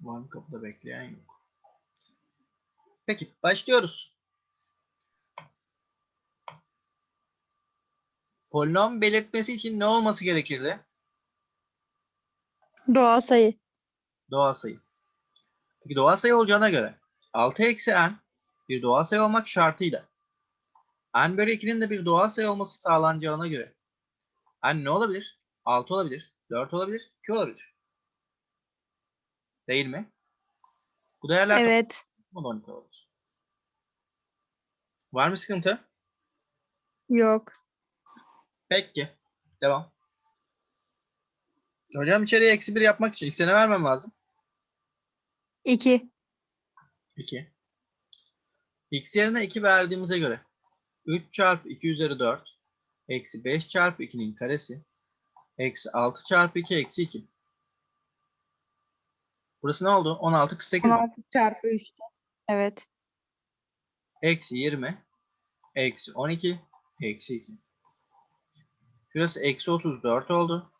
Var kapıda bekleyen yok. Peki başlıyoruz. Polinom belirtmesi için ne olması gerekirdi? Doğal sayı. Doğal sayı. Peki doğal sayı olacağına göre 6 eksi n bir doğal sayı olmak şartıyla n bölü 2'nin de bir doğal sayı olması sağlanacağına göre n ne olabilir? 6 olabilir, 4 olabilir, 2 olabilir. Değil mi? Bu değerler Evet. toplamı 12 olur. Var mı sıkıntı? Yok. Peki. Devam. Hocam içeriye eksi 1 yapmak için x'e ne vermem lazım? 2. 2. x yerine 2 verdiğimize göre 3 çarpı 2 üzeri 4 eksi 5 çarpı 2'nin karesi eksi 6 çarpı 2 eksi 2. Burası ne oldu? 16 48 mi? 16 çarpı 3. Evet. Eksi 20 eksi 12 eksi 2. Şurası eksi 34 oldu.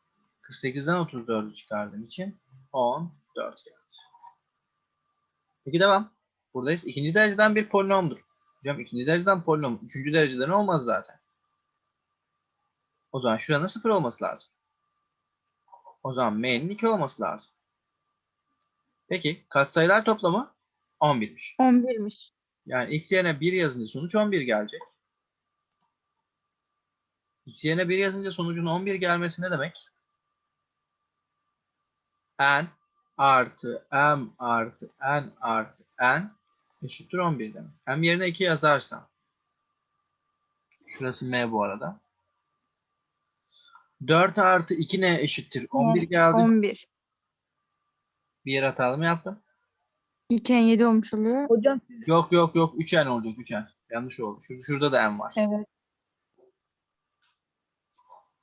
48'den 34'ü çıkardığım için 14 geldi. Peki devam. Buradayız. İkinci dereceden bir polinomdur. Hocam ikinci dereceden polinom. Üçüncü dereceden olmaz zaten. O zaman şuranın 0 olması lazım. O zaman m'nin 2 olması lazım. Peki katsayılar toplamı 11'miş. 11'miş. Yani x yerine 1 yazınca sonuç 11 gelecek. x yerine 1 yazınca sonucun 11 gelmesi ne demek? n artı m artı n artı n eşittir 11 demek. m yerine 2 yazarsam şurası m bu arada. 4 artı 2 ne eşittir? 11 geldi. 11. Bir yer hatalı mı yaptım? 2 en 7 olmuş oluyor. Hocam Yok yok yok 3n olacak 3n. Yanlış oldu. Şurada, şurada da n var. Evet.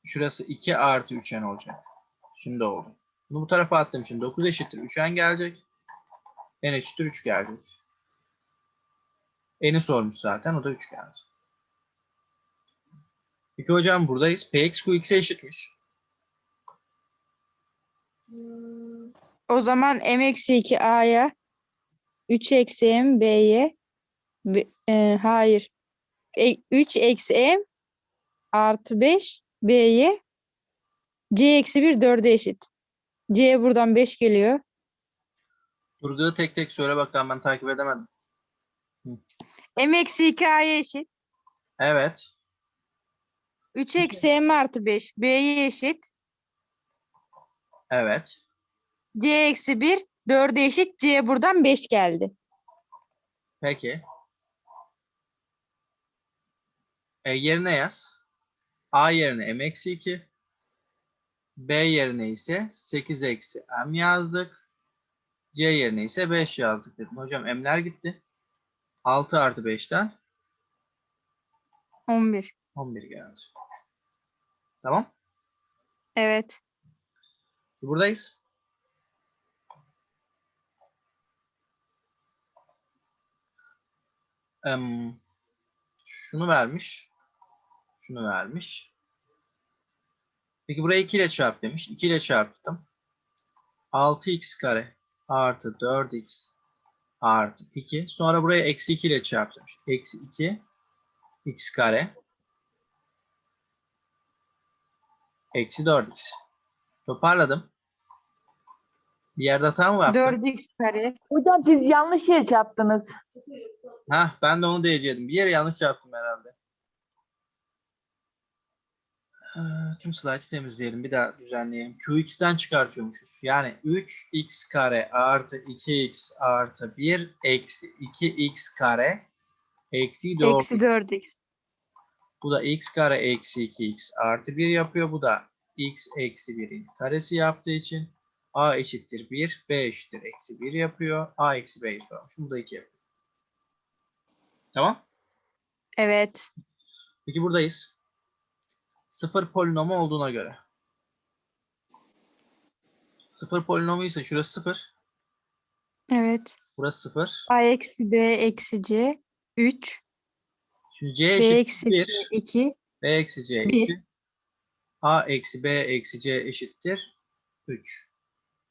Şurası 2 artı 3n olacak. Şimdi oldu. Bunu bu tarafa attığım için 9 eşittir 3n gelecek. n eşittir 3 gelecek. n'i sormuş zaten. O da 3 geldi. Peki hocam buradayız. px qx'e eşitmiş. O zaman m eksi 2 a'ya 3 eksi m b'ye b- e, hayır. E, 3 eksi m artı 5 b'ye c eksi 1 4'e eşit. c buradan 5 geliyor. Durduğu tek tek söyle bakalım ben takip edemedim. m eksi 2 a'ya eşit. Evet. 3 eksi m artı 5 b'ye eşit. Evet. C eksi 1 4'e eşit. c buradan 5 geldi. Peki. E yerine yaz. A yerine m eksi 2. B yerine ise 8 eksi m yazdık. C yerine ise 5 yazdık dedim. Hocam m'ler gitti. 6 artı 5'ten 11. 11 geldi. Tamam. Evet. Buradayız. Em, şunu vermiş. Şunu vermiş. Peki burayı 2 ile çarp demiş. 2 ile çarptım. 6x kare artı 4x artı 2. Sonra buraya eksi 2 ile çarp demiş. Eksi 2 x kare eksi 4x. Toparladım. Bir yerde hata mı var? 4x kare. hocam siz yanlış yere çarptınız. Hah ben de onu diyecektim. Bir yere yanlış yaptım herhalde. Ee, Tüm slide'ı temizleyelim. Bir daha düzenleyelim. Qx'ten çıkartıyormuşuz. Yani 3x kare artı 2x artı 1 eksi 2x kare eksi 4. Eksi 4x. Bu da x kare eksi 2x artı 1 yapıyor. Bu da x eksi 1'in karesi yaptığı için a eşittir 1, b eşittir eksi 1 yapıyor. a eksi b'yi sormuş. Bu da 2 yapıyor. Tamam. Evet. Peki buradayız. Sıfır polinomu olduğuna göre. Sıfır polinomu ise şurası sıfır. Evet. Burası sıfır. A eksi B eksi C 3. Şimdi c eşittir eksi B 1. 2. b eksi c Bir. 2. a eksi b eksi c eşittir 3.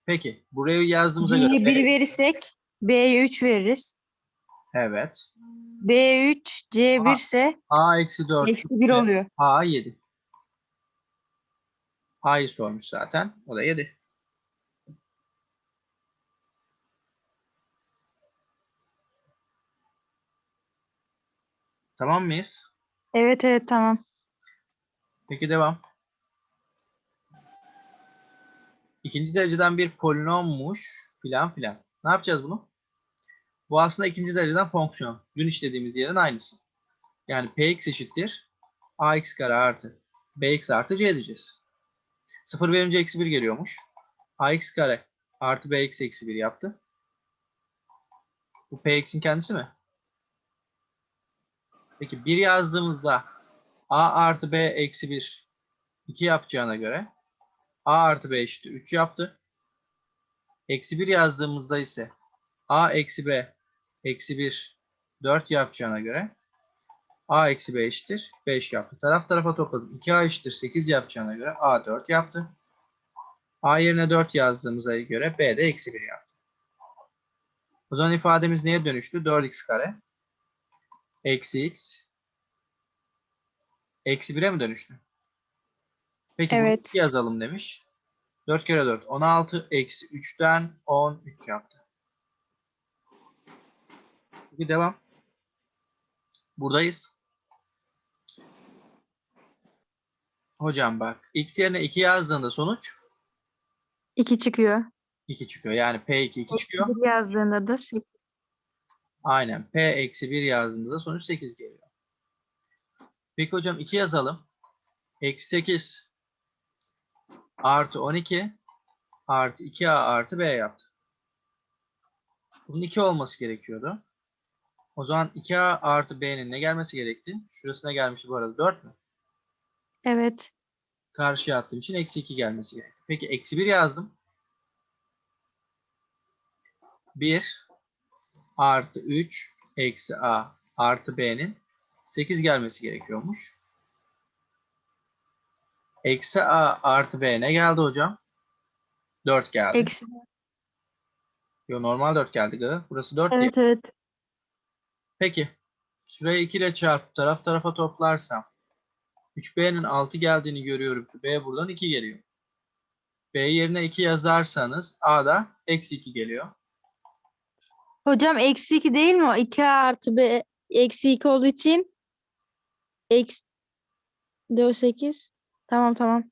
Peki buraya yazdığımıza göre C'ye 1 P- verirsek B'ye 3 veririz. evet. B3 C1 ise A eksi 4 eksi 1 oluyor. A 7. A'yı sormuş zaten. O da 7. Tamam mıyız? Evet evet tamam. Peki devam. İkinci dereceden bir polinommuş filan filan. Ne yapacağız bunu? Bu aslında ikinci dereceden fonksiyon. Dün işlediğimiz yerin aynısı. Yani px eşittir ax kare artı bx artı c diyeceğiz. 0 verince eksi 1 geliyormuş. ax kare artı bx eksi 1 yaptı. Bu px'in kendisi mi? Peki 1 yazdığımızda a artı b eksi 1 2 yapacağına göre a artı b eşittir 3 yaptı. Eksi 1 yazdığımızda ise a eksi b eksi 1 4 yapacağına göre a eksi b eşittir 5 yaptı. Taraf tarafa topladım. 2a eşittir 8 yapacağına göre a 4 yaptı. a yerine 4 yazdığımıza göre b de eksi 1 yaptı. O zaman ifademiz neye dönüştü? 4x kare eksi x eksi 1'e mi dönüştü? Peki bunu Evet. iki yazalım demiş. 4 kere 4 16 eksi 3'ten 13 yaptı. Peki devam. Buradayız. Hocam bak x yerine 2 yazdığında sonuç 2 çıkıyor. 2 çıkıyor. Yani P2 2 çıkıyor. 1 yazdığında da 8. Aynen. P eksi 1 yazdığında da sonuç 8 geliyor. Peki hocam 2 yazalım. Eksi 8 artı 12 artı 2A artı B yaptı. Bunun 2 olması gerekiyordu. O zaman 2A artı B'nin ne gelmesi gerekti? Şurasına gelmişti bu arada 4 mü? Evet. Karşıya attığım için eksi 2 gelmesi gerekti. Peki eksi 1 yazdım. 1 artı 3 eksi A artı B'nin 8 gelmesi gerekiyormuş. Eksi A artı B ne geldi hocam? 4 geldi. Eksi. Yo, normal 4 geldi. gı. Burası 4 diye. Evet evet. Peki. Şuraya 2 ile çarp taraf tarafa toplarsam 3B'nin 6 geldiğini görüyorum ki B buradan 2 geliyor. B yerine 2 yazarsanız A'da eksi 2 geliyor. Hocam eksi 2 değil mi o? 2 artı B eksi 2 olduğu için eksi 4 8. Tamam tamam.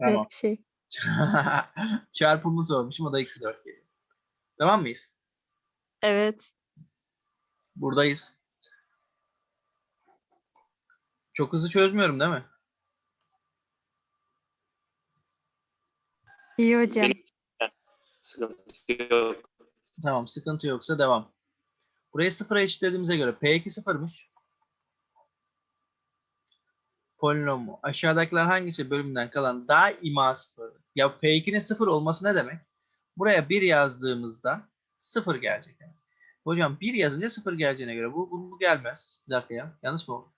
Evet, Tamam. şey. Çarpımı sormuşum o da eksi 4 geliyor. Tamam mıyız? Evet. Buradayız. Çok hızlı çözmüyorum değil mi? İyi hocam. Sıkıntı yok. Tamam sıkıntı yoksa devam. Burayı sıfıra eşitlediğimize göre P2 sıfırmış. Polinomu. Aşağıdakiler hangisi bölümünden kalan daima sıfır? Ya P2'nin sıfır olması ne demek? Buraya 1 yazdığımızda sıfır gelecek. Yani. Hocam 1 yazınca sıfır geleceğine göre bu, bu, bu gelmez. Bir dakika ya. Yanlış mı oldu?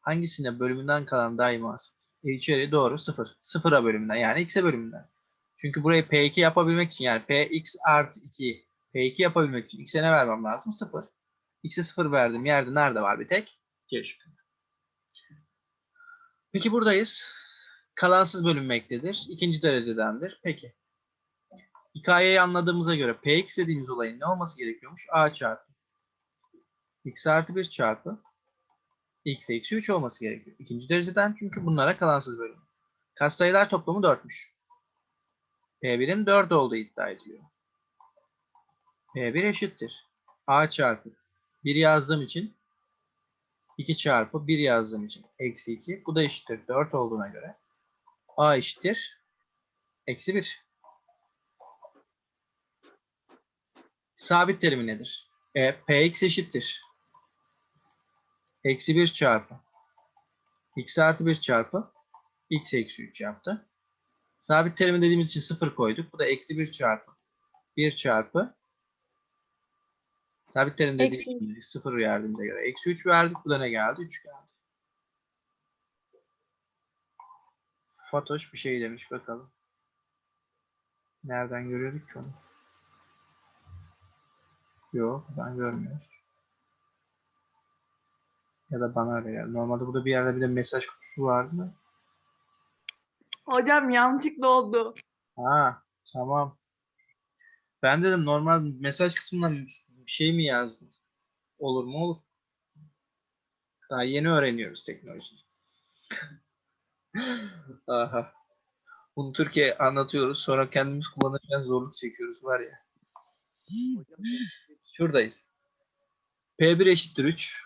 Hangisine bölümünden kalan daima sıfır? E, içeri doğru sıfır. Sıfıra bölümünden yani x'e bölümünden. Çünkü burayı P2 yapabilmek için yani Px artı 2 P2 yapabilmek için x'e ne vermem lazım? 0. X'e 0 verdim. Yerde nerede var bir tek? C şıkkı. Peki buradayız. Kalansız bölünmektedir. İkinci derecedendir. Peki. Hikayeyi anladığımıza göre Px dediğimiz olayın ne olması gerekiyormuş? A çarpı. X artı 1 çarpı. X eksi 3 olması gerekiyor. İkinci dereceden çünkü bunlara kalansız bölüm. Katsayılar toplamı 4'müş. P1'in 4 olduğu iddia ediliyor. P1 eşittir. A çarpı 1 yazdığım için 2 çarpı 1 yazdığım için eksi 2. Bu da eşittir 4 olduğuna göre A eşittir eksi 1. Sabit terimi nedir? E, Px eşittir. Eksi 1 çarpı x artı 1 çarpı x eksi 3 yaptı. Sabit terimi dediğimiz için 0 koyduk. Bu da eksi 1 çarpı 1 çarpı sabit terim dediğimiz Eksi. için 0 verdiğimize göre eksi 3 verdik. Bu da ne geldi? 3 geldi. Fatoş bir şey demiş bakalım. Nereden görüyorduk ki onu? Yok, ben görmüyoruz. Ya da bana öyle geldi. Normalde burada bir yerde bir de mesaj kutusu vardı da. Hocam yanlışlıkla oldu. Ha, tamam. Ben dedim normal mesaj kısmından bir şey mi yazdın? Olur mu olur. Daha yeni öğreniyoruz teknolojiyi. Aha. Bunu Türkiye anlatıyoruz. Sonra kendimiz kullanırken zorluk çekiyoruz var ya. Şuradayız. P1 eşittir 3.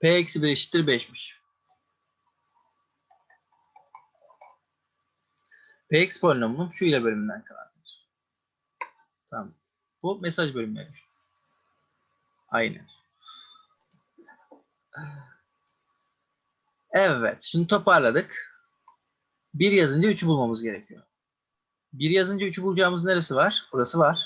P eksi 1 eşittir 5'miş. Px polinomunun şu ile bölümünden kalandır. Tamam. Bu mesaj bölümüne. Aynen. Evet. Şimdi toparladık. 1 yazınca 3'ü bulmamız gerekiyor. 1 yazınca 3'ü bulacağımız neresi var? Burası var.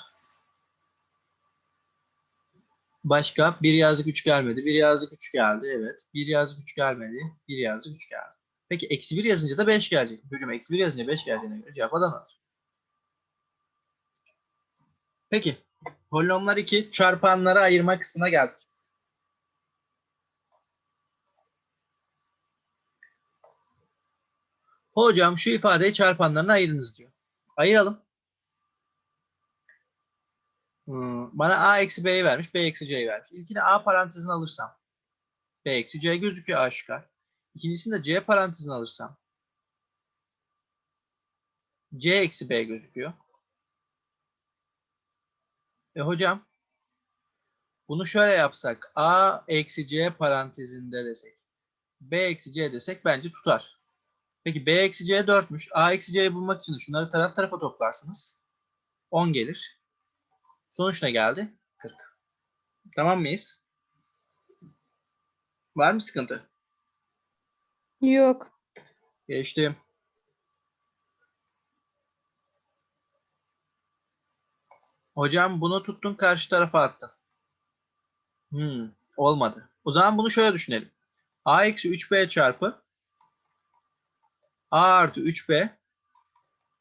Başka? 1 yazdık 3 gelmedi. 1 yazdık 3 geldi. Evet. 1 yazdık 3 gelmedi. 1 yazdık 3 geldi. Peki eksi 1 yazınca da 5 gelecek. Hocam eksi 1 yazınca 5 geldiğine göre cevap Adana'dır. Peki. Polinomlar 2 çarpanları ayırma kısmına geldik. Hocam şu ifadeyi çarpanlarına ayırınız diyor. Ayıralım. Hmm, bana a eksi b'yi vermiş, b eksi c'yi vermiş. İlkini a parantezine alırsam b eksi c gözüküyor aşikar. İkincisini de C parantezine alırsam C eksi B gözüküyor. E hocam bunu şöyle yapsak A eksi C parantezinde desek B eksi C desek bence tutar. Peki B eksi C 4'müş. A eksi C'yi bulmak için şunları taraf tarafa toplarsınız. 10 gelir. Sonuç ne geldi? 40. Tamam mıyız? Var mı sıkıntı? Yok. Geçtim. Hocam bunu tuttun karşı tarafa attın. Hmm, olmadı. O zaman bunu şöyle düşünelim. A eksi 3B çarpı A artı 3B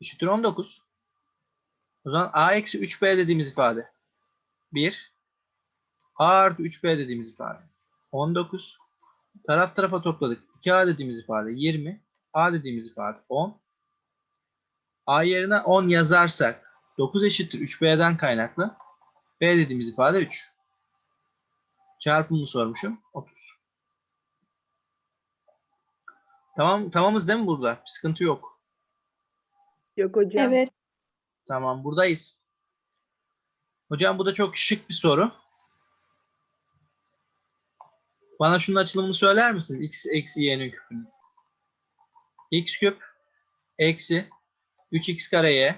eşittir 19. O zaman A eksi 3B dediğimiz ifade 1. A artı 3B dediğimiz ifade 19. Taraf tarafa topladık. 2A dediğimiz ifade 20. A dediğimiz ifade 10. A yerine 10 yazarsak 9 eşittir 3B'den kaynaklı. B dediğimiz ifade 3. Çarpımını sormuşum. 30. Tamam, tamamız değil mi burada? Bir sıkıntı yok. Yok hocam. Evet. Tamam, buradayız. Hocam bu da çok şık bir soru. Bana şunun açılımını söyler misiniz? X eksi y'nin küpünü. x küp eksi 3x kare y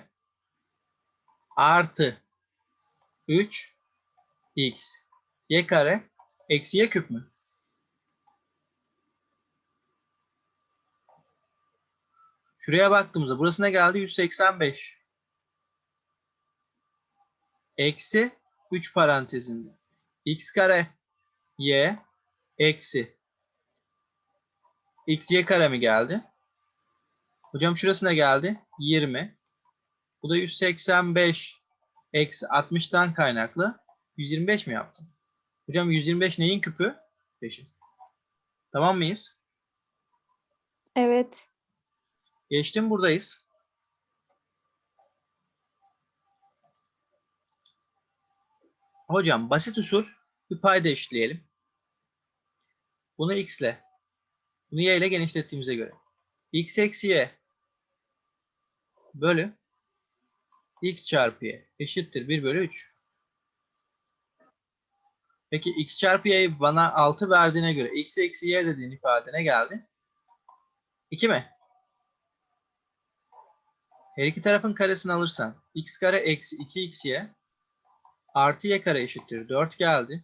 artı 3 x y kare eksi y küp mü? Şuraya baktığımızda burası ne geldi? 185. Eksi 3 parantezinde. x kare y eksi x y kare mi geldi? Hocam şurası ne geldi? 20. Bu da 185 eksi 60'tan kaynaklı 125 mi yaptım? Hocam 125 neyin küpü? 5'in. Tamam mıyız? Evet. Geçtim buradayız. Hocam basit usul bir payda eşitleyelim. Bunu x ile, bunu y ile genişlettiğimize göre. x eksi y bölü x çarpı y eşittir 1 bölü 3. Peki x çarpı y'yi bana 6 verdiğine göre x eksi y dediğin ifade ne geldi? 2 mi? Her iki tarafın karesini alırsan x kare eksi 2xy artı y kare eşittir 4 geldi.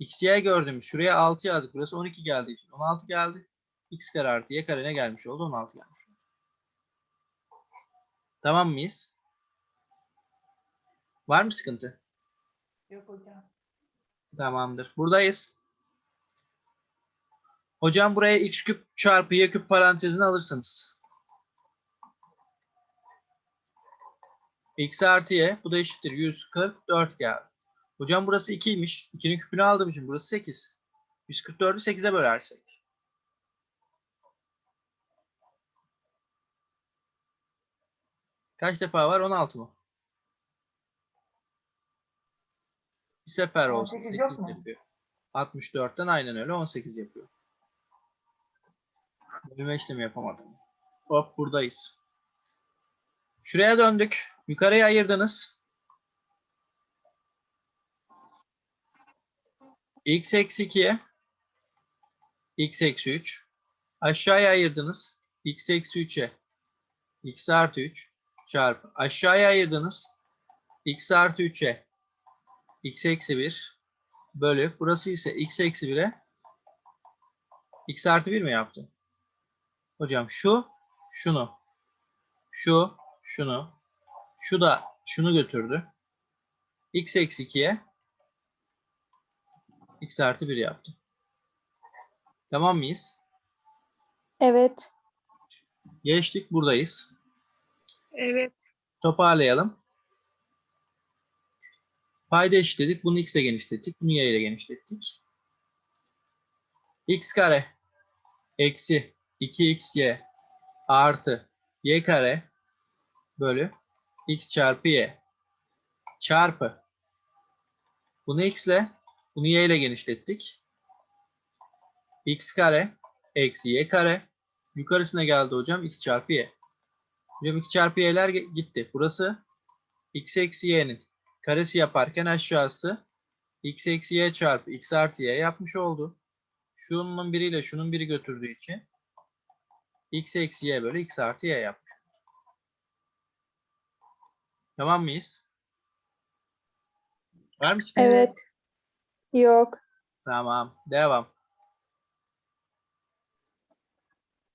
Xy gördüm. Şuraya 6 yazdık. Burası 12 geldiği için 16 geldi. x kare artı y kare ne gelmiş oldu? 16 gelmiş. oldu. Tamam mıyız? Var mı sıkıntı? Yok hocam. Tamamdır. Buradayız. Hocam buraya x küp çarpı y küp parantezini alırsınız. x artı y bu da eşittir 144 geldi. Hocam burası 2'ymiş. 2'nin küpünü aldığım için burası 8. 144'ü 8'e bölersek. Kaç defa var? 16 mı? Bir sefer olsun. 18 8 yok mu? yapıyor. 64'ten aynen öyle 18 yapıyor. Bölme işlemi yapamadım. Hop buradayız. Şuraya döndük. Yukarıya ayırdınız. X eksi 2'ye x eksi 3. Aşağıya ayırdınız. x eksi 3'e x artı 3 çarpı. Aşağıya ayırdınız. x artı 3'e x eksi 1 bölü. Burası ise x eksi 1'e x artı 1 mi yaptı? Hocam şu, şunu, şu, şunu, şu da şunu götürdü. x eksi 2'ye x artı 1 yaptı. Tamam mıyız? Evet. Geçtik buradayız. Evet. Toparlayalım. Payda eşitledik. Bunu x ile genişlettik. Bunu y ile genişlettik. x kare eksi 2xy artı y kare bölü x çarpı y çarpı bunu x ile bunu y ile genişlettik. x kare eksi y kare yukarısına geldi hocam x çarpı y. Hocam x çarpı y'ler gitti. Burası x eksi y'nin karesi yaparken aşağısı x eksi y çarpı x artı y yapmış oldu. Şunun biriyle şunun biri götürdüğü için x eksi y bölü x artı y yapmış. Tamam mıyız? Var mı? sıkıntı? Evet. Yok. Tamam. Devam.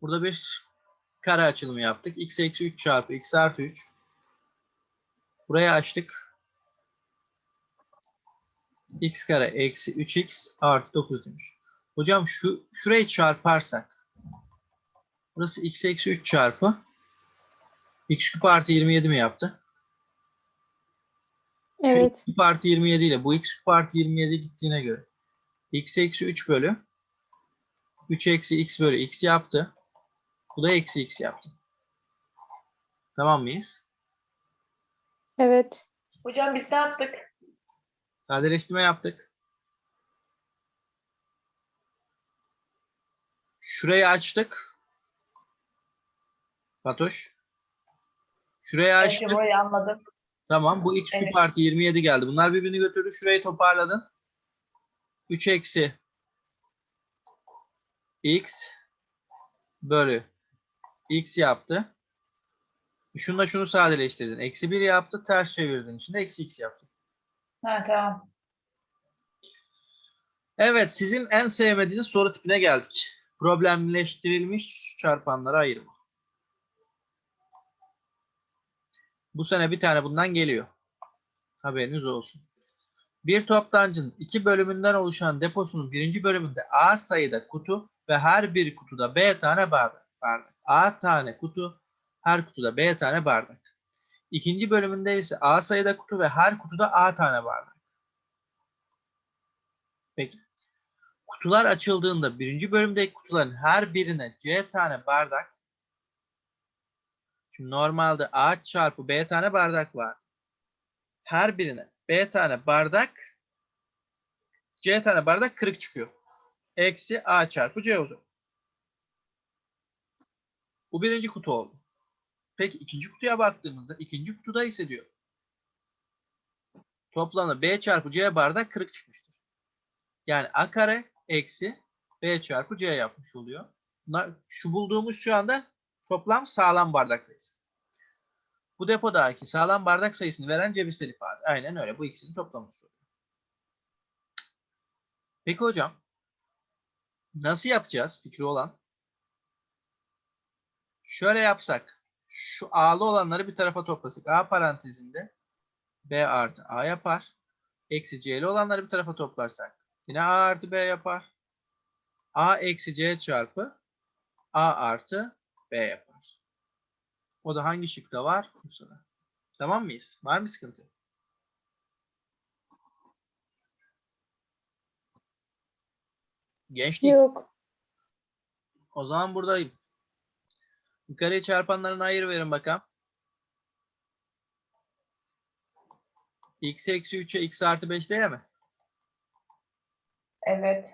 Burada bir kare açılımı yaptık. x eksi 3 çarpı x artı 3. Burayı açtık. x kare eksi 3x artı 9 demiş. Hocam şu şurayı çarparsak burası x eksi 3 çarpı x küp artı 27 mi yaptı? Şu Evet. x küp artı 27 ile bu x küp artı 27 gittiğine göre x eksi 3 bölü 3 eksi x bölü x yaptı. Bu da eksi x yaptı. Tamam mıyız? Evet. Hocam biz ne yaptık? Sadeleştirme yaptık. Şurayı açtık. Fatoş. Şurayı açtık. Burayı anladım. Tamam bu x küp Evet. artı 27 geldi. Bunlar birbirini götürdü. Şurayı toparladın. 3 eksi x bölü x yaptı. Şunla şunu sadeleştirdin. Eksi 1 yaptı. Ters çevirdin. İçinde eksi x yaptı. Ha tamam. Evet sizin en sevmediğiniz soru tipine geldik. Problemleştirilmiş çarpanlara ayırma. Bu sene bir tane bundan geliyor. Haberiniz olsun. Bir toptancının iki bölümünden oluşan deposunun birinci bölümünde A sayıda kutu ve her bir kutuda B tane bardak. bardak. A tane kutu, her kutuda B tane bardak. İkinci bölümünde ise A sayıda kutu ve her kutuda A tane bardak. Peki. Kutular açıldığında birinci bölümdeki kutuların her birine C tane bardak. Şimdi normalde A çarpı B tane bardak var. Her birine B tane bardak C tane bardak kırık çıkıyor. Eksi A çarpı C zaman. Bu birinci kutu oldu. Peki ikinci kutuya baktığımızda ikinci kutuda ise diyor. Toplamda B çarpı C bardak kırık çıkmıştır. Yani A kare eksi B çarpı C yapmış oluyor. Bunlar, şu bulduğumuz şu anda toplam sağlam bardak sayısı. Bu depodaki sağlam bardak sayısını veren cebirsel ifade. Aynen öyle. Bu ikisini toplamı soruyor. Peki hocam. Nasıl yapacağız fikri olan? Şöyle yapsak. Şu A'lı olanları bir tarafa toplasak. A parantezinde B artı A yapar. Eksi C'li olanları bir tarafa toplarsak. Yine A artı B yapar. A eksi C çarpı A artı B yapar. O da hangi şıkta var? Bursa'da. Tamam mıyız? Var mı sıkıntı? Gençlik. Yok. O zaman buradayım. Yukarıya çarpanlarını ayır verin bakalım. x eksi 3'e x artı 5 değil mi? Evet.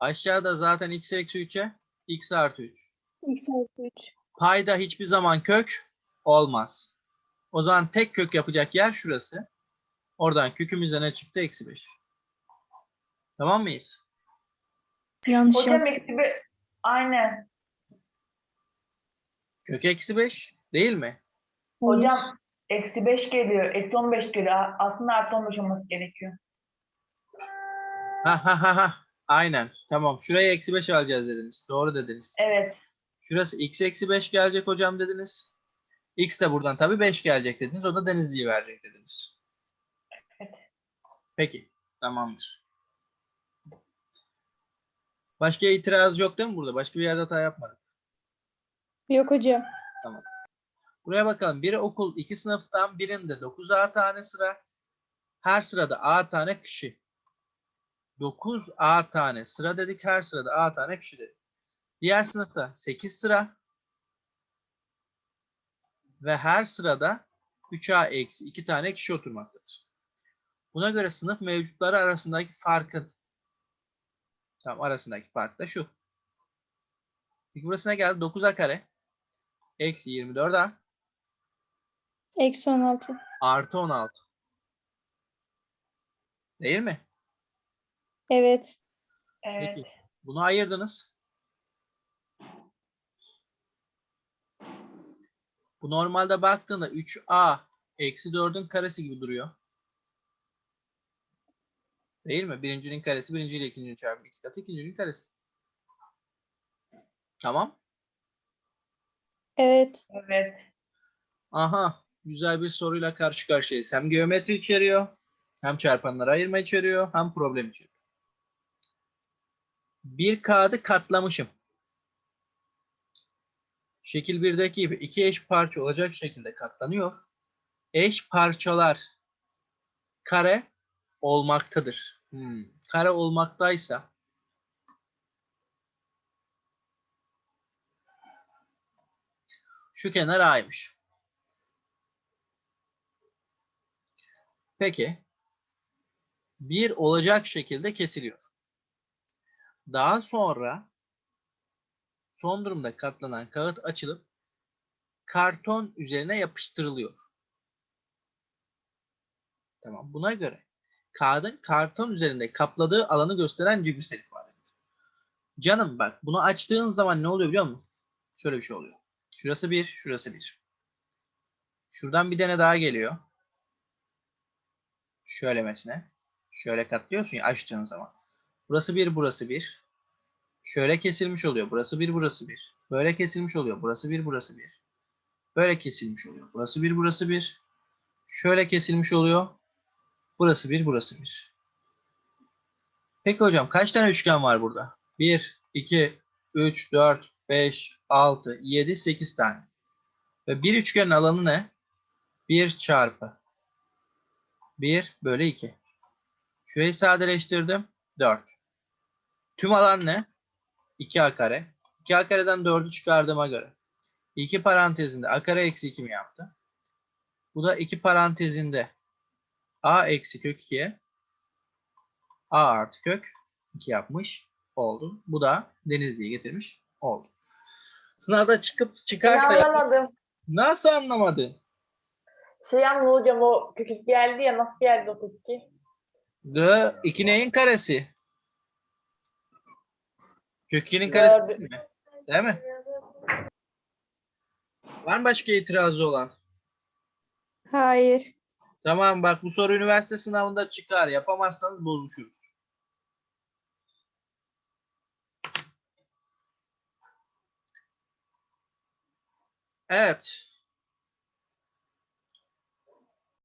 Aşağıda zaten x eksi 3'e x artı 3. X artı 3. Payda hiçbir zaman kök olmaz. O zaman tek kök yapacak yer şurası. Oradan kökümüzde ne çıktı? Eksi 5. Tamam mıyız? Yanlış Hocam eksi bir... Aynen. Kök eksi 5 değil mi? Hocam eksi 5 geliyor. Eksi 15 geliyor. Aslında artı 15 olması gerekiyor. Ha ha ha ha. Aynen. Tamam. Şuraya eksi 5 alacağız dediniz. Doğru dediniz. Evet. Şurası x eksi 5 gelecek hocam dediniz. X de buradan tabii 5 gelecek dediniz. O da Denizli'yi verecek dediniz. Evet. Peki. Tamamdır. Başka itiraz yok değil mi burada? Başka bir yerde hata yapmadık. Yok hocam. Buraya bakalım. Biri okul, iki sınıftan birinde 9A tane sıra. Her sırada A tane kişi. 9A tane sıra dedik. Her sırada A tane kişi dedik. Diğer sınıfta 8 sıra. Ve her sırada 3A eksi 2 tane kişi oturmaktadır. Buna göre sınıf mevcutları arasındaki farkın Tamam arasındaki fark da şu. Peki burası ne geldi? 9A kare. Eksi 24A. Eksi 16. Artı 16. Değil mi? Evet. Evet. Peki. Bunu ayırdınız. Bu normalde baktığında 3a eksi 4'ün karesi gibi duruyor. Değil mi? Birincinin karesi birinciyle ikincinin çarpımı iki katı ikincinin karesi. Tamam. Evet. Evet. Aha. Güzel bir soruyla karşı karşıyayız. Hem geometri içeriyor, hem çarpanları ayırma içeriyor, hem problem içeriyor. Bir kağıdı katlamışım. Şekil 1'deki gibi iki eş parça olacak şekilde katlanıyor. Eş parçalar kare olmaktadır. Hmm, Kare olmaktaysa şu kenar A'ymış. Peki. Bir olacak şekilde kesiliyor. Daha sonra son durumda katlanan kağıt açılıp karton üzerine yapıştırılıyor. Tamam. Buna göre kağıdın karton üzerinde kapladığı alanı gösteren cebirsel ifadedir. Canım bak bunu açtığın zaman ne oluyor biliyor musun? Şöyle bir şey oluyor. Şurası bir, şurası bir. Şuradan bir tane daha geliyor. Şöylemesine. Şöyle katlıyorsun ya açtığın zaman. Burası bir, burası bir. Şöyle kesilmiş oluyor. Burası bir, burası bir. Böyle kesilmiş oluyor. Burası bir, burası bir. Böyle kesilmiş oluyor. Burası bir, burası bir. Şöyle kesilmiş oluyor. Burası bir, burası bir. Peki hocam kaç tane üçgen var burada? 1, 2, 3, 4, 5, 6, 7, 8 tane. Ve bir üçgenin alanı ne? 1 çarpı 1 bölü 2. Şurayı sadeleştirdim. 4. Tüm alan ne? 2a kare. 2a kareden 4'ü çıkardığıma göre. 2 parantezinde a kare eksi 2 mi yaptı? Bu da 2 parantezinde a eksi kök 2'ye a artı kök 2 yapmış oldu. Bu da Denizli'ye getirmiş oldu. Sınavda çıkıp Ben çıkarsa anlamadım. nasıl anlamadın? Şey anlamadım hocam o kökük geldi ya nasıl geldi o kökük? G 2 neyin karesi? Kök 2'nin karesi Dördü. değil mi? Değil mi? Var mı başka itirazı olan? Hayır. Tamam bak bu soru üniversite sınavında çıkar. Yapamazsanız bozuşuruz. Evet.